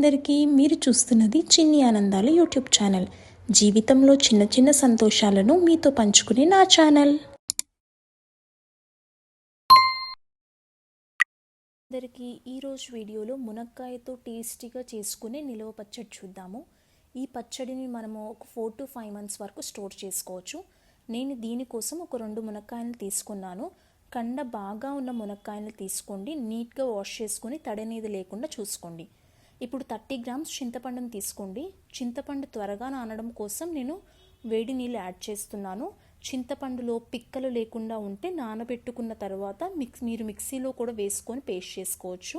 అందరికీ మీరు చూస్తున్నది చిన్ని ఆనందాలు యూట్యూబ్ ఛానల్. జీవితంలో చిన్న చిన్న సంతోషాలను మీతో పంచుకునే నా ఛానల్. అందరికీ ఈరోజు వీడియోలో మునక్కాయతో టేస్టీగా చేసుకునే నిలవ పచ్చడి చూద్దాము. ఈ పచ్చడిని మనము ఒక ఫోర్ టు ఫైవ్ మంత్స్ వరకు స్టోర్ చేసుకోవచ్చు. నేను దీనికోసం ఒక రెండు మునక్కాయలు తీసుకున్నాను. కండ బాగా ఉన్న మునక్కాయలు తీసుకోండి. నీట్గా వాష్ చేసుకొని తడనేది లేకుండా చూసుకోండి. ఇప్పుడు థర్టీ గ్రామ్స్ చింతపండును తీసుకోండి. చింతపండు త్వరగా నానడం కోసం నేను వేడి నీళ్ళు యాడ్ చేస్తున్నాను. చింతపండులో పిక్కలు లేకుండా ఉంటే నానబెట్టుకున్న తర్వాత మిక్స్ మీరు మిక్సీలో కూడా వేసుకొని పేస్ట్ చేసుకోవచ్చు.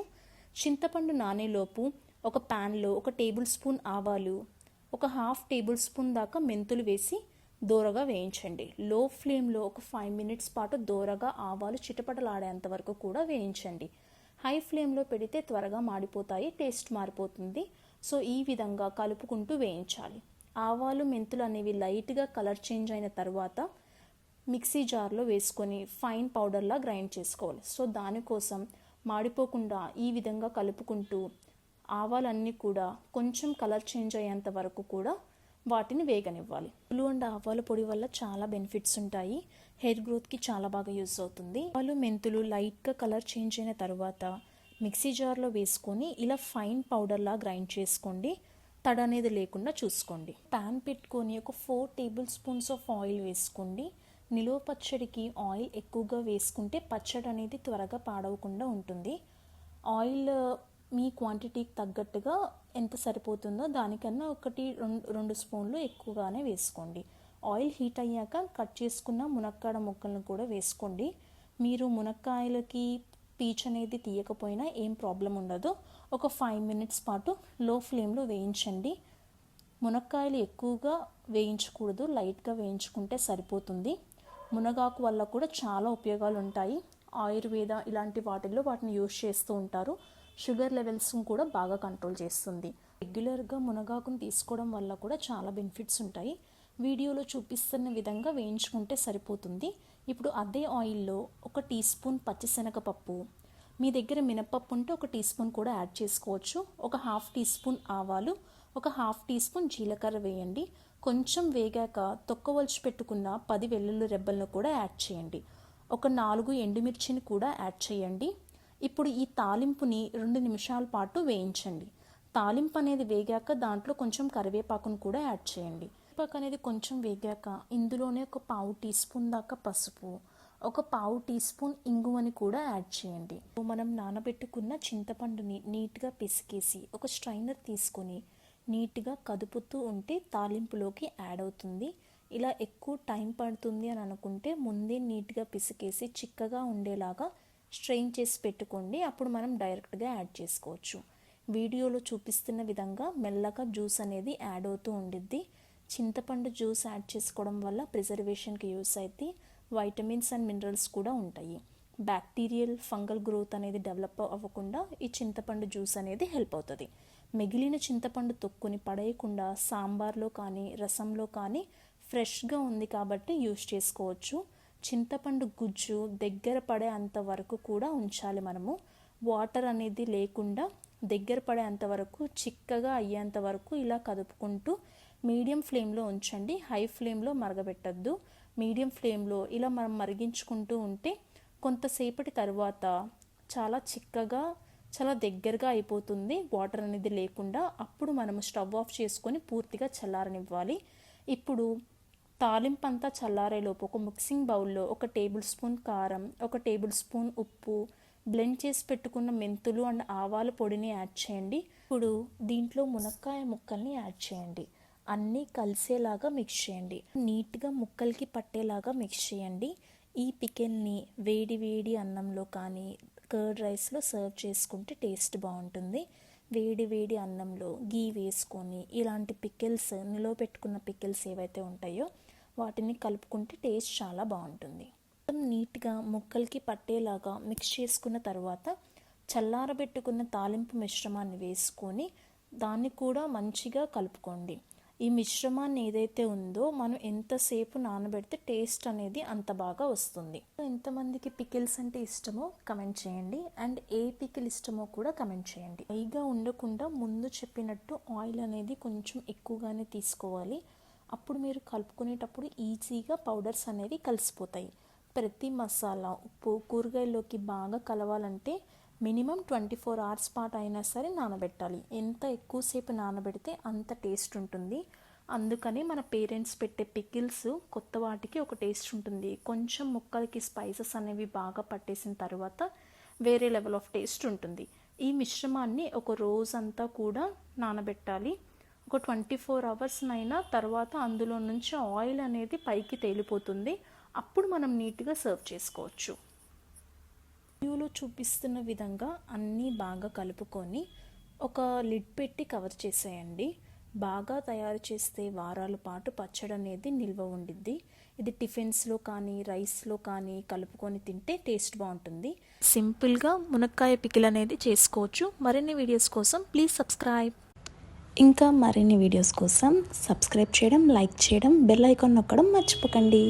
చింతపండు నానేలోపు ఒక ప్యాన్లో ఒక టేబుల్ స్పూన్ ఆవాలు ఒక హాఫ్ టేబుల్ స్పూన్ దాకా మెంతులు వేసి దోరగా వేయించండి. లో ఫ్లేమ్లో ఒక ఫైవ్ మినిట్స్ పాటు దోరగా ఆవాలు చిటపటలాడేంత వరకు కూడా వేయించండి. హై ఫ్లేమ్లో పెడితే త్వరగా మాడిపోతాయి టేస్ట్ మారిపోతుంది. సో ఈ విధంగా కలుపుకుంటూ వేయించాలి. ఆవాలు మెంతులు అనేవి లైట్గా కలర్ చేంజ్ అయిన తర్వాత మిక్సీ జార్లో వేసుకొని ఫైన్ పౌడర్లా గ్రైండ్ చేసుకోవాలి. సో దానికోసం మాడిపోకుండా ఈ విధంగా కలుపుకుంటూ ఆవాలన్నీ కూడా కొంచెం కలర్ చేంజ్ అయ్యేంత వరకు కూడా వాటిని వేగనివ్వాలి. బ్లూ అండ్ ఆవాల పొడి వల్ల చాలా బెనిఫిట్స్ ఉంటాయి. హెయిర్ గ్రోత్కి చాలా బాగా యూస్ అవుతుంది. ఆవాలు మెంతులు లైట్గా కలర్ చేంజ్ అయిన తర్వాత మిక్సీ జార్లో వేసుకొని ఇలా ఫైన్ పౌడర్లా గ్రైండ్ చేసుకోండి. తడ అనేది లేకుండా చూసుకోండి. ప్యాన్ పెట్టుకొని ఒక four tablespoons of oil వేసుకోండి. నిలువ పచ్చడికి ఆయిల్ ఎక్కువగా వేసుకుంటే పచ్చడి అనేది త్వరగా పాడవకుండా ఉంటుంది. ఆయిల్ మీ క్వాంటిటీకి తగ్గట్టుగా ఎంత సరిపోతుందో దానికన్నా ఒకటి రెండు రెండు స్పూన్లు ఎక్కువగానే వేసుకోండి. ఆయిల్ హీట్ అయ్యాక కట్ చేసుకున్న మునక్కాడ ముక్కలను కూడా వేసుకోండి. మీరు మునక్కాయలకి పీచ్ అనేది తీయకపోయినా ఏం ప్రాబ్లం ఉండదు. ఒక ఫైవ్ మినిట్స్ పాటు లో ఫ్లేమ్లో వేయించండి. మునక్కాయలు ఎక్కువగా వేయించకూడదు లైట్గా వేయించుకుంటే సరిపోతుంది. మునగాకు వల్ల కూడా చాలా ఉపయోగాలు ఉంటాయి. ఆయుర్వేద ఇలాంటి వాటిల్లో వాటిని యూజ్ చేస్తూ ఉంటారు. షుగర్ లెవెల్స్ని కూడా బాగా కంట్రోల్ చేస్తుంది. రెగ్యులర్గా మునగాకును తీసుకోవడం వల్ల కూడా చాలా బెనిఫిట్స్ ఉంటాయి. వీడియోలో చూపిస్తున్న విధంగా వేయించుకుంటే సరిపోతుంది. ఇప్పుడు అదే ఆయిల్లో ఒక టీ స్పూన్ పచ్చిశనగపప్పు మీ దగ్గర మినపప్పు ఉంటే ఒక టీ స్పూన్ కూడా యాడ్ చేసుకోవచ్చు. ఒక హాఫ్ టీ స్పూన్ ఆవాలు ఒక హాఫ్ టీ స్పూన్ జీలకర్ర వేయండి. కొంచెం వేగాక తొక్కవలచి పెట్టుకున్న పది వెల్లుల్లి రెబ్బలను కూడా యాడ్ చేయండి. ఒక నాలుగు ఎండుమిర్చిని కూడా యాడ్ చేయండి. ఇప్పుడు ఈ తాలింపుని రెండు నిమిషాల పాటు వేయించండి. తాలింపు అనేది వేగాక దాంట్లో కొంచెం కరివేపాకును కూడా యాడ్ చేయండి. కరివేపాకు అనేది కొంచెం వేగాక ఇందులోనే ఒక పావు టీ స్పూన్ దాకా పసుపు ఒక పావు టీ స్పూన్ ఇంగువని కూడా యాడ్ చేయండి. మనం నానబెట్టుకున్న చింతపండుని నీట్గా పిసికేసి ఒక స్ట్రైనర్ తీసుకొని నీట్గా కదుపుతూ ఉంటే తాలింపులోకి యాడ్ అవుతుంది. ఇలా ఎక్కువ టైం పడుతుంది అని అనుకుంటే ముందే నీట్గా పిసికేసి చిక్కగా ఉండేలాగా స్ట్రెయిన్ చేసి పెట్టుకోండి. అప్పుడు మనం డైరెక్ట్గా యాడ్ చేసుకోవచ్చు. వీడియోలో చూపిస్తున్న విధంగా మెల్లగా జ్యూస్ అనేది యాడ్ అవుతూ ఉండిద్ది. చింతపండు జ్యూస్ యాడ్ చేసుకోవడం వల్ల ప్రిజర్వేషన్కి యూస్ అయితే వైటమిన్స్ అండ్ మినరల్స్ కూడా ఉంటాయి. బ్యాక్టీరియల్ ఫంగల్ గ్రోత్ అనేది డెవలప్ అవ్వకుండా ఈ చింతపండు జ్యూస్ అనేది హెల్ప్ అవుతుంది. మిగిలిన చింతపండు తొక్కుని పడేయకుండా సాంబార్లో కానీ రసంలో కానీ ఫ్రెష్గా ఉంది కాబట్టి యూస్ చేసుకోవచ్చు. చింతపండు గుజ్జు దగ్గర పడే అంత వరకు కూడా ఉంచాలి మనము. వాటర్ అనేది లేకుండా దగ్గర పడే అంతవరకు చిక్కగా అయ్యేంత వరకు ఇలా కదుపుకుంటూ మీడియం ఫ్లేమ్లో ఉంచండి. హై ఫ్లేమ్లో మరగబెట్టద్దు. మీడియం ఫ్లేమ్లో ఇలా మనం మరిగించుకుంటూ ఉంటే కొంతసేపటి తర్వాత చాలా చిక్కగా చాలా దగ్గరగా అయిపోతుంది వాటర్ అనేది లేకుండా. అప్పుడు మనము స్టవ్ ఆఫ్ చేసుకొని పూర్తిగా చల్లారనివ్వాలి. ఇప్పుడు తాలింపు అంతా చల్లారేలోపు ఒక మిక్సింగ్ బౌల్లో ఒక టేబుల్ స్పూన్ కారం ఒక టేబుల్ స్పూన్ ఉప్పు బ్లెండ్ చేసి పెట్టుకున్న మెంతులు అండ్ ఆవాల పొడిని యాడ్ చేయండి. ఇప్పుడు దీంట్లో మునక్కాయ ముక్కల్ని యాడ్ చేయండి. అన్నీ కలిసేలాగా మిక్స్ చేయండి. నీట్గా ముక్కలకి పట్టేలాగా మిక్స్ చేయండి. ఈ పికెల్ని వేడి వేడి అన్నంలో కానీ కర్డ్ రైస్లో సర్వ్ చేసుకుంటే టేస్ట్ బాగుంటుంది. వేడి వేడి అన్నంలో గీ వేసుకొని ఇలాంటి పికిల్స్ నిలో పెట్టుకున్న పికిల్స్ ఏవైతే ఉంటాయో వాటిని కలుపుకుంటే టేస్ట్ చాలా బాగుంటుంది. నీట్గా ముక్కలకి పట్టేలాగా మిక్స్ చేసుకున్న తర్వాత చల్లారబెట్టుకున్న తాలింపు మిశ్రమాన్ని వేసుకొని దాన్ని కూడా మంచిగా కలుపుకోండి. ఈ మిశ్రమాన్ని ఏదైతే ఉందో మనం ఎంతసేపు నానబెడితే టేస్ట్ అనేది అంత బాగా వస్తుంది. ఎంతమందికి పికిల్స్ అంటే ఇష్టమో కమెంట్ చేయండి. అండ్ ఏ పికిల్ ఇష్టమో కూడా కమెంట్ చేయండి. పైగా ఉండకుండా ముందు చెప్పినట్టు ఆయిల్ అనేది కొంచెం ఎక్కువగానే తీసుకోవాలి. అప్పుడు మీరు కలుపుకునేటప్పుడు ఈజీగా పౌడర్స్ అనేవి కలిసిపోతాయి. ప్రతి మసాలా ఉప్పు కూరగాయల్లోకి బాగా కలవాలంటే మినిమం ట్వంటీ ఫోర్ అవర్స్ పాటు అయినా సరే నానబెట్టాలి. ఎంత ఎక్కువసేపు నానబెడితే అంత టేస్ట్ ఉంటుంది. అందుకని మన పేరెంట్స్ పెట్టే పికిల్స్ కొత్త వాటికి ఒక టేస్ట్ ఉంటుంది. కొంచెం ముక్కలకి స్పైసెస్ అనేవి బాగా పట్టేసిన తర్వాత వేరే లెవెల్ ఆఫ్ టేస్ట్ ఉంటుంది. ఈ మిశ్రమాన్ని ఒక రోజంతా కూడా నానబెట్టాలి. ఒక ట్వంటీ ఫోర్ అవర్స్నైనా తర్వాత అందులో నుంచి ఆయిల్ అనేది పైకి తేలిపోతుంది. అప్పుడు మనం నీట్గా సర్వ్ చేసుకోవచ్చు. వీడియోలో చూపిస్తున్న విధంగా అన్నీ బాగా కలుపుకొని ఒక లిడ్ పెట్టి కవర్ చేసేయండి. బాగా తయారు చేస్తే వారాల పాటు పచ్చడి అనేది నిల్వ ఉండిద్ది. ఇది టిఫిన్స్లో కానీ రైస్లో కానీ కలుపుకొని తింటే టేస్ట్ బాగుంటుంది. సింపుల్గా మునక్కాయ పికిల్ అనేది చేసుకోవచ్చు. మరిన్ని వీడియోస్ కోసం ప్లీజ్ సబ్స్క్రైబ్. ఇంకా మరిన్ని వీడియోస్ కోసం సబ్స్క్రైబ్ చేయడం లైక్ చేయడం బెల్ ఐకాన్ నొక్కడం మర్చిపోకండి.